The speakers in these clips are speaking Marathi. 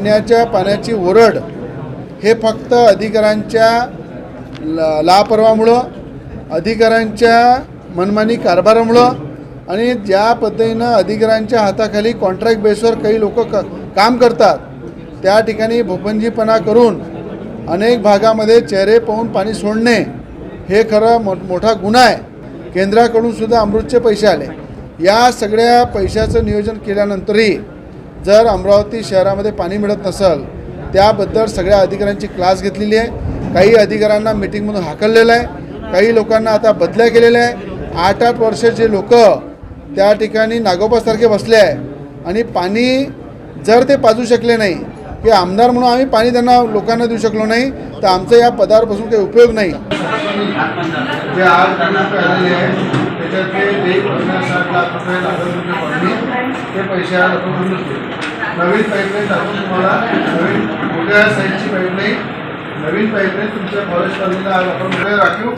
पिण्याच्या पाण्याची ओरड हे फक्त अधिकाऱ्यांच्या ला लापरवामुळं अधिकाऱ्यांच्या मनमानी कारभारामुळं आणि ज्या पद्धतीनं अधिकाऱ्यांच्या हाताखाली कॉन्ट्रॅक्ट बेसवर काही लोक क काम करतात त्या ठिकाणी भोपंजीपणा करून अनेक भागामध्ये चेहरे पाहून पाणी सोडणे हे खरं मो मोठा गुन्हा आहे. केंद्राकडूनसुद्धा अमृतचे पैसे आले. या सगळ्या पैशाचं नियोजन केल्यानंतरही जर अमरावती शहरामध्ये पाणी मिळत नसेल त्याबद्दल सगळ्या अधिकाऱ्यांची क्लास घेतलेली आहे. काही अधिकाऱ्यांना मिटिंगमधून हाकललेलं आहे. काही लोकांना आता बदल्या केलेल्या आहे. आठ आठ वर्षाचे लोक त्या ठिकाणी नागोबासारखे बसले आहे. आणि पाणी जर ते पाजू शकले नाही की आमदार म्हणून आम्ही पाणी त्यांना लोकांना देऊ शकलो नाही तर आमचा या पदार्थपासून काही उपयोग नाही. लाख रुपये लागत होते पडली ते पैसे आज आपण भरून नवीन पाईपलाईन टाकून तुम्हाला. नवीन मोठ्या साईजची पाईपलाईन नवीन पाईपलाईन तुमच्या फॉरेस्ट कॉलनीला आज आपण वेळ राखीव.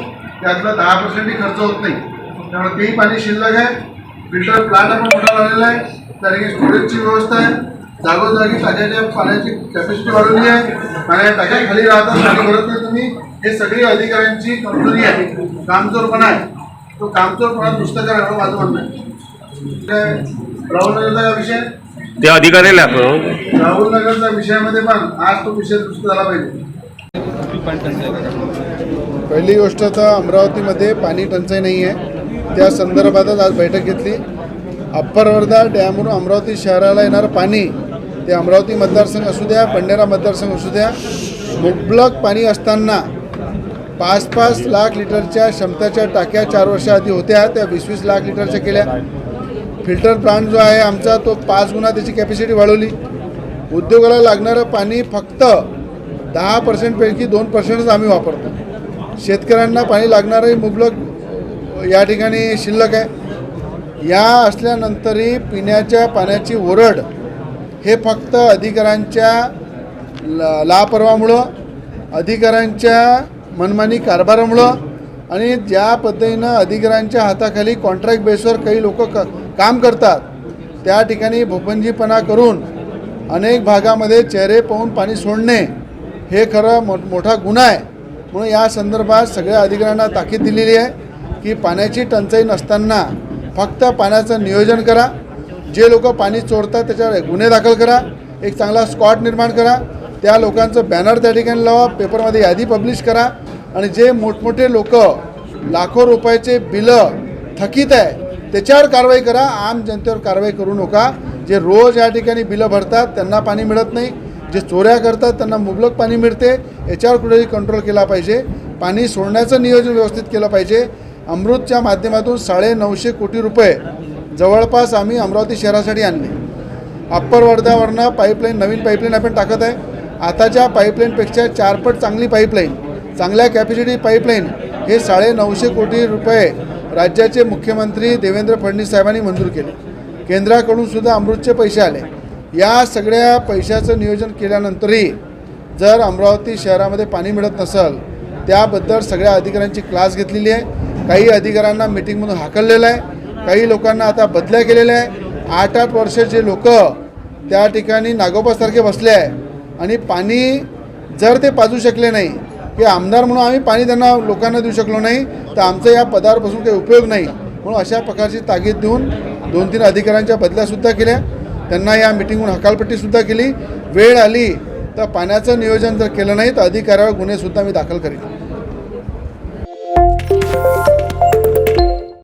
त्यातला दहा पर्सेंटही खर्च होत नाही. त्यामुळे तेही पाणी शिल्लक आहे. फिल्टर प्लांट आपण मोठा लावलेला आहे. त्याने स्टोरेजची व्यवस्था आहे. जागोजागी ताज्याच्या पाण्याची कॅपॅसिटी वाढवली आहे. पाण्या टाक्या खाली राहतात. पाणी भरत नाही तुम्ही. हे सगळी अधिकाऱ्यांची कमजोरी आहे. कामजोरपणा आहे. तो कामचोरपणा दुष्ट करा माझं म्हणणं आहे. राहुल नगरचा का विषय? ते अधिकारी लागतो राहुल नगरच्या विषयामध्ये पण आज तो विषय दुरुस्त झाला पाहिजे. पहिली गोष्ट तर अमरावतीमध्ये पाणी टंचाई नाही आहे. त्या संदर्भातच आज बैठक घेतली. अप्पर वर्धा डॅमवरून अमरावती शहराला येणारं पाणी ते अमरावती मतदारसंघ असू द्या बंडेरा मतदारसंघ असू द्या मुबलक पाणी असताना पाच पाच लाख लिटरच्या क्षमतेच्या टाक्या चार वर्षाआधी होत्या त्या वीस वीस लाख लिटरच्या केल्या. फिल्टर प्लांट जो आहे आमचा तो पाच गुणा त्याची कॅपॅसिटी वाढवली. उद्योगाला लागणारं पाणी फक्त दहा पर्सेंटपैकी दोन पर्सेंटच आम्ही वापरतो. शेतकऱ्यांना पाणी लागणारंही मुबलक या ठिकाणी शिल्लक आहे. या असल्यानंतरही पिण्याच्या पाण्याची ओरड हे फक्त अधिकाऱ्यांच्या ला लापरवामुळं अधिकाऱ्यांच्या मनमानी कारभारामुळं आणि ज्या पद्धतीनं अधिकाऱ्यांच्या हाताखाली कॉन्ट्रॅक्ट बेसवर काही लोक क काम करतात त्या ठिकाणी भोपंजीपणा करून अनेक भागामध्ये चेहरे पाहून पाणी सोडणे हे खरं मो मोठा गुन्हा आहे. म्हणून या संदर्भात सगळ्या अधिकाऱ्यांना ताकीद दिलेली आहे की पाण्याची टंचाई नसताना फक्त पाण्याचं नियोजन करा. जे लोक पाणी चोरतात त्याच्यावर गुन्हे दाखल करा. एक चांगला स्कॉट निर्माण करा. त्या लोकांचं बॅनर त्या ठिकाणी लावा पेपरमध्ये यादी पब्लिश करा. आणि जे मोठमोठे लोक लाखो रुपयाचे बिलं थकीत आहे त्याच्यावर कारवाई करा. आम जनतेवर कारवाई करू नका. जे रोज या ठिकाणी बिलं भरतात त्यांना पाणी मिळत नाही. जे चोऱ्या करतात त्यांना मुबलक पाणी मिळते. याच्यावर कुठेही कंट्रोल केला पाहिजे. पाणी सोडण्याचं नियोजन व्यवस्थित केलं पाहिजे. अमृतच्या माध्यमातून साडे नऊशे कोटी रुपये जवळपास आम्ही अमरावती शहरासाठी आणले. अप्पर वर्धावरनं पाईपलाईन नवीन पाईपलाईन आपण टाकत आहे. आताच्या पाईपलाईनपेक्षा चारपट चांगली पाईपलाईन चांगल्या कॅपॅसिटी पाईपलाईन हे साडे नऊशे कोटी रुपये राज्याचे मुख्यमंत्री देवेंद्र फडणवीस साहेबांनी मंजूर केले. केंद्राकडून सुद्धा अमृतचे पैसे आले. या सगळ्या पैशाचं नियोजन केल्यानंतरही जर अमरावती शहरामध्ये पाणी मिळत नसेल त्याबद्दल सगळ्या अधिकाऱ्यांची क्लास घेतलेली आहे. काही अधिकाऱ्यांना मिटिंगमधून हाकललेलं आहे. काही लोकांना आता बदल्या केलेल्या आहे. आठ आठ वर्षाचे लोक त्या ठिकाणी नागोबासारखे बसले आहे आणि पाणी जर ते पाजू शकले नाही की आमदार म्हणून आम्ही पाणी त्यांना लोकांना देऊ शकलो नाही तर आमचा या पदावरपासून काही उपयोग नाही म्हणून अशा प्रकारची तागीद देऊन दोन तीन अधिकाऱ्यांच्या बदल्यासुद्धा केल्या. त्यांना या मिटिंगहून हकालपट्टीसुद्धा केली. वेळ आली तर पाण्याचं नियोजन जर केलं नाही तर अधिकाऱ्यावर गुन्हेसुद्धा मी दाखल करेन.